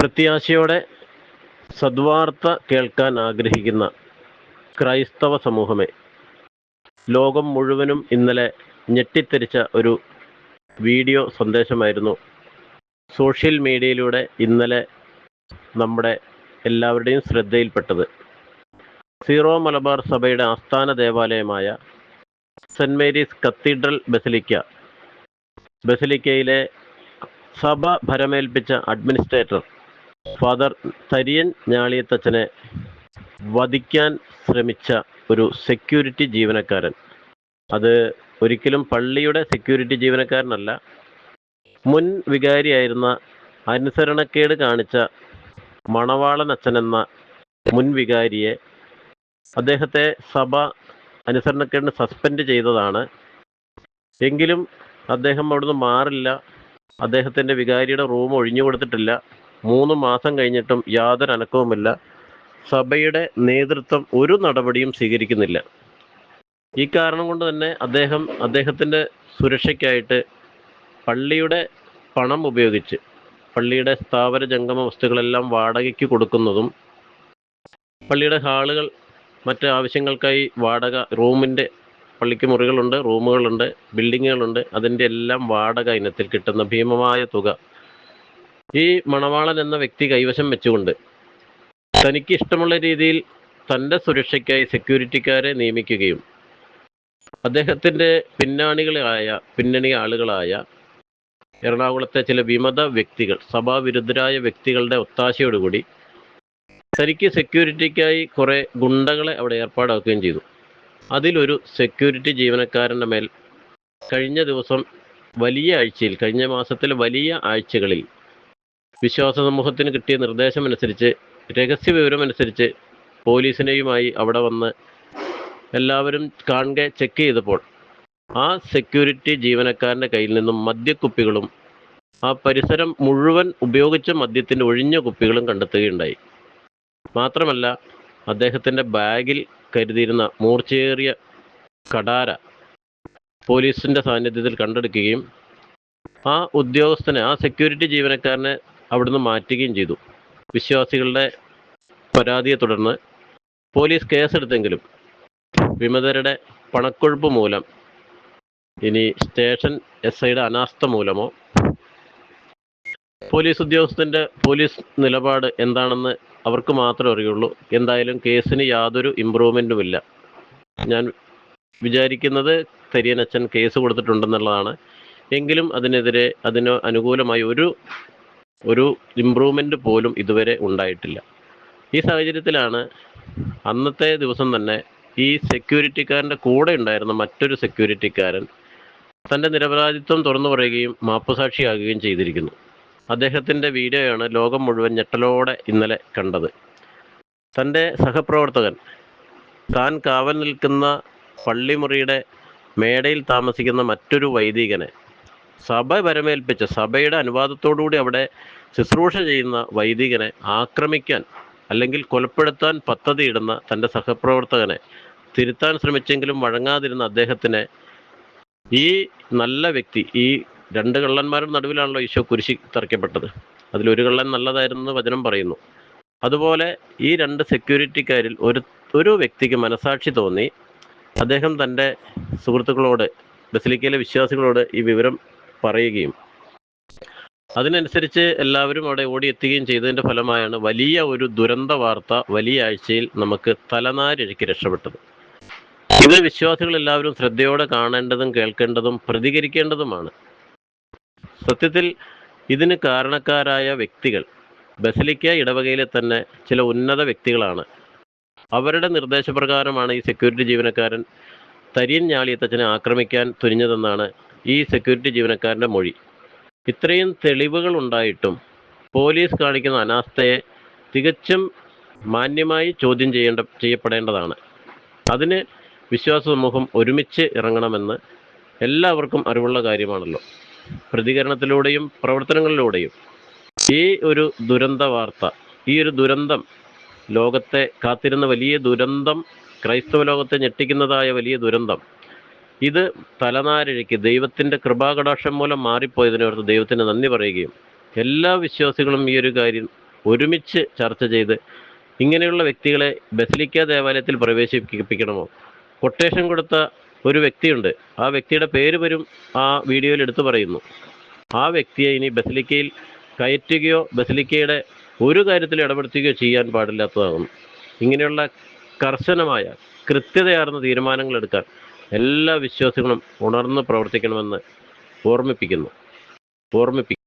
പ്രത്യാശയോടെ സദ്വാർത്ത കേൾക്കാൻ ആഗ്രഹിക്കുന്ന ക്രൈസ്തവ സമൂഹമേ ലോകം മുഴുവനും ഇന്നലെ ഞെട്ടിത്തെരിച്ച ഒരു വീഡിയോ സന്ദേശമായിരുന്നു. സോഷ്യൽ മീഡിയയിലൂടെ ഇന്നലെ നമ്മുടെ എല്ലാവരുടെയും ശ്രദ്ധയിൽപ്പെട്ടത്. സീറോ മലബാർ സഭയുടെ ആസ്ഥാന ദേവാലയമായ സെന്റ് മേരീസ് കത്തീഡ്രൽ ബസിലിക്ക ബസിലിക്കയിലെ സഭ ഭരമേൽപ്പിച്ച അഡ്മിനിസ്ട്രേറ്റർ ഫാദർ തരിയൻ ഞാളിയത്തച്ഛനെ വധിക്കാൻ ശ്രമിച്ച ഒരു സെക്യൂരിറ്റി ജീവനക്കാരൻ. അത് ഒരിക്കലും പള്ളിയുടെ സെക്യൂരിറ്റി ജീവനക്കാരനല്ല. മുൻ വികാരിയായിരുന്ന അനുസരണക്കേട് കാണിച്ച മണവാളൻ അച്ഛൻ എന്ന മുൻ വികാരിയെ അദ്ദേഹത്തെ സഭ അനുസരണക്കേടിന് സസ്പെൻഡ് ചെയ്തതാണ്. എങ്കിലും അദ്ദേഹം അവിടുന്ന് മാറില്ല. അദ്ദേഹത്തിന്റെ വികാരിയുടെ റൂം ഒഴിഞ്ഞു കൊടുത്തിട്ടില്ല മൂന്ന് മാസം കഴിഞ്ഞിട്ടും യാതൊരു അനക്കവുമില്ല. സഭയുടെ നേതൃത്വം ഒരു നടപടിയും സ്വീകരിക്കുന്നില്ല. ഈ കാരണം കൊണ്ട് തന്നെ അദ്ദേഹം അദ്ദേഹത്തിന്റെ സുരക്ഷയ്ക്കായിട്ട് പള്ളിയുടെ പണം ഉപയോഗിച്ച് പള്ളിയുടെ സ്ഥാപന ജംഗമ വസ്തുക്കളെല്ലാം വാടകയ്ക്ക് കൊടുക്കുന്നതും പള്ളിയുടെ ഹാളുകൾ മറ്റ് ആവശ്യങ്ങൾക്കായി വാടക റൂമിന്റെ പള്ളിക്ക് മുറികളുണ്ട് റൂമുകളുണ്ട് ബിൽഡിങ്ങുകളുണ്ട് അതിന്റെ എല്ലാം വാടക ഇനത്തിൽ കിട്ടുന്ന ഭീമമായ തുക ഈ മണവാളൻ എന്ന വ്യക്തി കൈവശം വെച്ചുകൊണ്ട് തനിക്ക് ഇഷ്ടമുള്ള രീതിയിൽ തന്റെ സുരക്ഷയ്ക്കായി സെക്യൂരിറ്റിക്കാരെ നിയമിക്കുകയും അദ്ദേഹത്തിന്റെ പിന്നാണികളായ പിന്നണി ആളുകളായ എറണാകുളത്തെ ചില വിമത വ്യക്തികൾ സഭാവിരുദ്ധരായ വ്യക്തികളുടെ ഒത്താശയോടുകൂടി തനിക്ക് സെക്യൂരിറ്റിക്കായി കുറേ ഗുണ്ടകളെ അവിടെ ഏർപ്പാടാക്കുകയും ചെയ്തു. അതിലൊരു സെക്യൂരിറ്റി ജീവനക്കാരന്റെ മേൽ കഴിഞ്ഞ ദിവസം വലിയ ആഴ്ചയിൽ കഴിഞ്ഞ മാസത്തിലെ വലിയ ആഴ്ചകളിൽ വിശ്വാസ സമൂഹത്തിന് കിട്ടിയ നിർദ്ദേശമനുസരിച്ച് രഹസ്യ വിവരമനുസരിച്ച് പോലീസിനെയുമായി അവിടെ വന്ന് എല്ലാവരും കാണുക ചെക്ക് ചെയ്തപ്പോൾ ആ സെക്യൂരിറ്റി ജീവനക്കാരന്റെ കയ്യിൽ നിന്നും മദ്യക്കുപ്പികളും ആ പരിസരം മുഴുവൻ ഉപയോഗിച്ച മദ്യത്തിന്റെ ഒഴിഞ്ഞ കുപ്പികളും കണ്ടെത്തുകയുണ്ടായി. മാത്രമല്ല അദ്ദേഹത്തിന്റെ ബാഗിൽ കരുതിയിരുന്ന മൂർച്ചയേറിയ കടാര പോലീസിന്റെ സാന്നിധ്യത്തിൽ കണ്ടെടുക്കുകയും ആ ഉദ്യോഗസ്ഥനെ ആ സെക്യൂരിറ്റി ജീവനക്കാരനെ അവിടുന്ന് മാറ്റുകയും ചെയ്തു. വിശ്വാസികളുടെ പരാതിയെ തുടർന്ന് പോലീസ് കേസെടുത്തെങ്കിലും വിമതരുടെ പണക്കൊഴുപ്പ് മൂലം ഇനി സ്റ്റേഷൻ എസ് ഐയുടെ അനാസ്ഥ മൂലമോ? പോലീസ് ഉദ്യോഗസ്ഥന്റെ പോലീസ് നിലപാട് എന്താണെന്ന് അവർക്ക് മാത്രമേ അറിയുള്ളൂ. എന്തായാലും കേസിന് യാതൊരു ഇമ്പ്രൂവ്മെന്റും ഇല്ല ഞാൻ വിചാരിക്കുന്നത് തരിയനച്ഛൻ കേസ് കൊടുത്തിട്ടുണ്ടെന്നുള്ളതാണ്. എങ്കിലും അതിനെതിരെ അതിന് അനുകൂലമായി ഒരു ഒരു ഇമ്പ്രൂവ്മെന്റ് പോലും ഇതുവരെ ഉണ്ടായിട്ടില്ല. ഈ സാഹചര്യത്തിലാണ് അന്നത്തെ ദിവസം തന്നെ ഈ സെക്യൂരിറ്റിക്കാരന്റെ കൂടെ ഉണ്ടായിരുന്ന മറ്റൊരു സെക്യൂരിറ്റിക്കാരൻ തന്റെ നിരപരാധിത്വം തുറന്നു പറയുകയും മാപ്പുസാക്ഷിയാകുകയും ചെയ്തിരിക്കുന്നു. അദ്ദേഹത്തിന്റെ വീഡിയോയാണ് ലോകം മുഴുവൻ ഞെട്ടലോടെ ഇന്നലെ കണ്ടത്. തന്റെ സഹപ്രവർത്തകൻ താൻ കാവൽ നിൽക്കുന്ന പള്ളിമുറിയുടെ മേടയിൽ താമസിക്കുന്ന മറ്റൊരു വൈദികനെ സഭ വരമേൽപ്പിച്ച സഭയുടെ അനുവാദത്തോടുകൂടി അവിടെ ശുശ്രൂഷ ചെയ്യുന്ന വൈദികനെ ആക്രമിക്കാൻ അല്ലെങ്കിൽ കൊലപ്പെടുത്താൻ പദ്ധതിയിടുന്ന തന്റെ സഹപ്രവർത്തകനെ തിരുത്താൻ ശ്രമിച്ചെങ്കിലും വഴങ്ങാതിരുന്ന അദ്ദേഹത്തിനെ ഈ നല്ല വ്യക്തി ഈ രണ്ട് കള്ളന്മാരുടെ നടുവിലാണല്ലോ ഈശോ കുരിശി തറയ്ക്കപ്പെട്ടത്. അതിലൊരു കള്ളൻ നല്ലതായിരുന്നു വചനം പറയുന്നു. അതുപോലെ ഈ രണ്ട് സെക്യൂരിറ്റിക്കാരിൽ ഒരു ഒരു വ്യക്തിക്ക് മനസാക്ഷി തോന്നി. അദ്ദേഹം തന്റെ സുഹൃത്തുക്കളോട് ബസിലിക്കയിലെ വിശ്വാസികളോട് ഈ വിവരം പറയുകയും. അതിനനുസരിച്ച് എല്ലാവരും അവിടെ ഓടിയെത്തുകയും ചെയ്തതിന്റെ ഫലമായാണ് വലിയ ഒരു ദുരന്ത വാർത്ത വലിയ ആഴ്ചയിൽ നമുക്ക് തലനാരിഴയ്ക്ക് രക്ഷപ്പെട്ടത്. ഇത് വിശ്വാസികൾ എല്ലാവരും ശ്രദ്ധയോടെ കാണേണ്ടതും കേൾക്കേണ്ടതും പ്രതികരിക്കേണ്ടതുമാണ്. സത്യത്തിൽ ഇതിന് കാരണക്കാരായ വ്യക്തികൾ ബസലിക്ക ഇടവകയിലെ തന്നെ ചില ഉന്നത വ്യക്തികളാണ്. അവരുടെ നിർദ്ദേശപ്രകാരമാണ് ഈ സെക്യൂരിറ്റി ജീവനക്കാരൻ തരിയൻ ഞാളിയത്തച്ഛനെ ആക്രമിക്കാൻ തുനിഞ്ഞതെന്നാണ് ഈ സെക്യൂരിറ്റി ജീവനക്കാരന്റെ മൊഴി. ഇത്രയും തെളിവുകൾ ഉണ്ടായിട്ടും പോലീസ് കാണിക്കുന്ന അനാസ്ഥയെ തികച്ചും മാന്യമായി ചോദ്യം ചെയ്യേണ്ട ചെയ്യപ്പെടേണ്ടതാണ്. അതിന് വിശ്വാസ സമൂഹം ഒരുമിച്ച് ഇറങ്ങണമെന്ന് എല്ലാവർക്കും അറിവുള്ള കാര്യമാണല്ലോ. പ്രതികരണത്തിലൂടെയും പ്രവർത്തനങ്ങളിലൂടെയും. ഈ ഒരു ദുരന്ത വാർത്ത ഈ ഒരു ദുരന്തം ലോകത്തെ കാത്തിരുന്ന വലിയ ദുരന്തം ക്രൈസ്തവ ലോകത്തെ ഞെട്ടിക്കുന്നതായ വലിയ ദുരന്തം ഇത് തലനാരിഴയ്ക്ക് ദൈവത്തിന്റെ കൃപാകടാക്ഷം മൂലം മാറിപ്പോയതിനോർത്ത് ദൈവത്തിന് നന്ദി പറയുകയും എല്ലാ വിശ്വാസികളും ഈ ഒരു കാര്യം ഒരുമിച്ച് ചർച്ച ചെയ്ത് ഇങ്ങനെയുള്ള വ്യക്തികളെ ബസിലിക്ക ദേവാലയത്തിൽ പ്രവേശിപ്പിക്കണമോ? കൊട്ടേഷൻ കൊടുത്ത ഒരു വ്യക്തിയുണ്ട്. ആ വ്യക്തിയുടെ പേര് വരും ആ വീഡിയോയിൽ എടുത്തു പറയുന്നു. ആ വ്യക്തിയെ ഇനി ബസിലിക്കയിൽ കയറ്റുകയോ ബസിലിക്കയുടെ ഒരു കാര്യത്തിൽ ഇടപെടുത്തുകയോ ചെയ്യാൻ പാടില്ലാത്തതാകുന്നു. ഇങ്ങനെയുള്ള കർശനമായ കൃത്യതയാർന്ന തീരുമാനങ്ങൾ എടുക്കാൻ എല്ലാ വിശ്വാസികളും ഉണർന്ന് പ്രവർത്തിക്കണമെന്ന് ഓർമ്മിപ്പിക്കുന്നു. ഓർമ്മിപ്പിക്കുന്നു